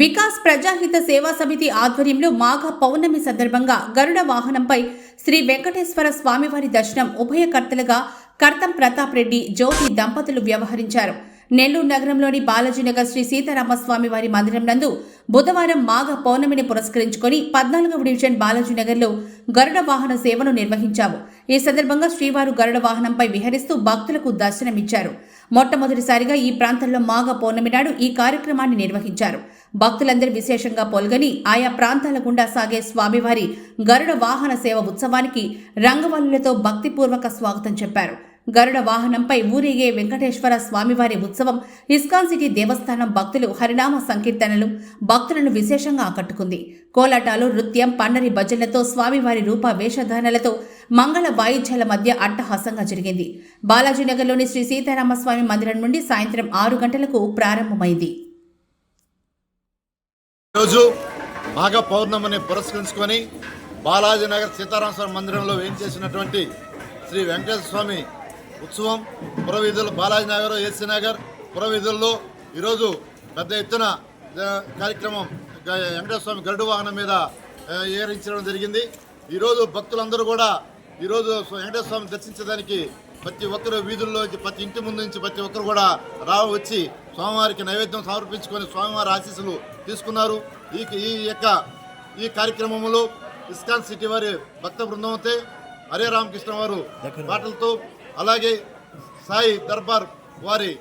వికాస్ ప్రజాహిత సేవా సమితి ఆధ్వర్యంలో మాఘ పౌర్ణమి సందర్భంగా గరుడ వాహనంపై శ్రీ వెంకటేశ్వర స్వామివారి దర్శనం ఉభయకర్తలుగా కర్తం ప్రతాప్ రెడ్డి జ్యోతి దంపతులు వ్యవహరించారు. నెల్లూరు నగరంలోని బాలాజీనగర్ శ్రీ సీతారామస్వామి వారి మందిరం నందు బుధవారం మాఘ పౌర్ణమిని పురస్కరించుకొని పద్నాలుగవ డివిజన్ బాలాజీనగర్లో గరుడ వాహన సేవను నిర్వహించాము ఈ సందర్భంగా శ్రీవారు గరుడ వాహనంపై విహరిస్తూ భక్తులకు దర్శనమిచ్చారు. మొట్టమొదటిసారిగా ఈ ప్రాంతంలో మాఘ పౌర్ణమి నాడు ఈ కార్యక్రమాన్ని నిర్వహించారు. భక్తులందరూ విశేషంగా పాల్గొని ఆయా ప్రాంతాల గుండా సాగే స్వామివారి గరుడ వాహన సేవ ఉత్సవానికి రంగవల్లులతో భక్తిపూర్వక స్వాగతం చెప్పారు. గరుడ వాహనంపై ఊరేగే వెంకటేశ్వర స్వామివారి ఉత్సవం ఇస్కాన్ సిటీ దేవస్థానం భక్తులు హరినామ సంకీర్తనలు భక్తులను విశేషంగా ఆకట్టుకుంది. కోలాటాలు నృత్యం పండరి భజనలతో స్వామివారి రూప వేషధారణలతో మంగళ వాయిద్యాల మధ్య అట్టహాసంగా జరిగింది. బాలాజీనగర్లోని శ్రీ సీతారామస్వామి మందిరం నుండి సాయంత్రం ఆరు గంటలకు ప్రారంభమైంది. ఈరోజు మాఘ పౌర్ణమిని పురస్కరించుకొని బాలాజీనగర్ సీతారామస్వామి మందిరంలో వేయించేసినటువంటి శ్రీ వెంకటేశ్వర స్వామి ఉత్సవం పురవీధులు బాలాజీనగర్ ఏసీ నగర్ పురవీధుల్లో ఈరోజు పెద్ద ఎత్తున కార్యక్రమం వెంకటేశ్వర స్వామి గరుడు వాహనం మీద ఆ, ఏరించడం జరిగింది. ఈరోజు భక్తులందరూ కూడా ఈరోజు వెంకటేశ్వర స్వామి దర్శించడానికి ప్రతి ఒక్కరు వీధుల్లో ప్రతి ఇంటి ముందు నుంచి ప్రతి ఒక్కరు కూడా రావ వచ్చి స్వామివారికి నైవేద్యం సమర్పించుకొని స్వామివారి ఆశీస్సులు తీసుకున్నారు. ఈ ఈ యొక్క ఈ కార్యక్రమంలో ఇస్కాన్ సిటీ వారి భక్త బృందంతో హరే రామకృష్ణ వారు పాటలతో అలాగే సాయి దర్బార్ వారి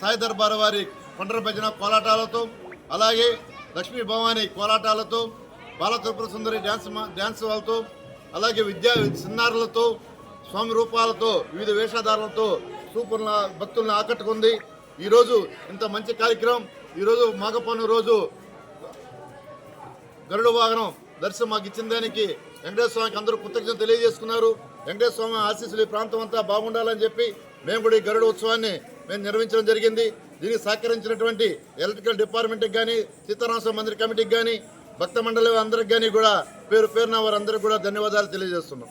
సాయి దర్బార్ వారి కొండర భజన కోలాటాలతో అలాగే లక్ష్మీ భవాని కోలాటాలతో బాల త్రిపుర సుందరి డ్యాన్స్ డ్యాన్స్ వాళ్ళతో అలాగే విద్యా సిన్నారులతో స్వామి రూపాలతో వివిధ వేషధారాలతో సూపర్ల భక్తులను ఆకట్టుకుంది. ఈరోజు ఇంత మంచి కార్యక్రమం ఈరోజు మాఘపన్ను రోజు గరుడు వాహనం దర్శనం మాకు ఇచ్చిన దానికి వెంకటేశ్వర స్వామికి అందరూ కృతజ్ఞత తెలియజేసుకున్నారు. వెంకటేశ్వర స్వామి ఆశీస్సులు ఈ ప్రాంతం అంతా బాగుండాలని చెప్పి మేము కూడా ఈ గరుడ ఉత్సవాన్ని మేము నిర్వహించడం జరిగింది. దీనికి సహకరించినటువంటి ఎలక్ట్రికల్ డిపార్ట్మెంట్కి కానీ సీతారామస్వామి మందిర కమిటీకి కానీ భక్త మండలి అందరికి కానీ కూడా పేరు పేరున వారందరికీ కూడా ధన్యవాదాలు తెలియజేస్తున్నాం.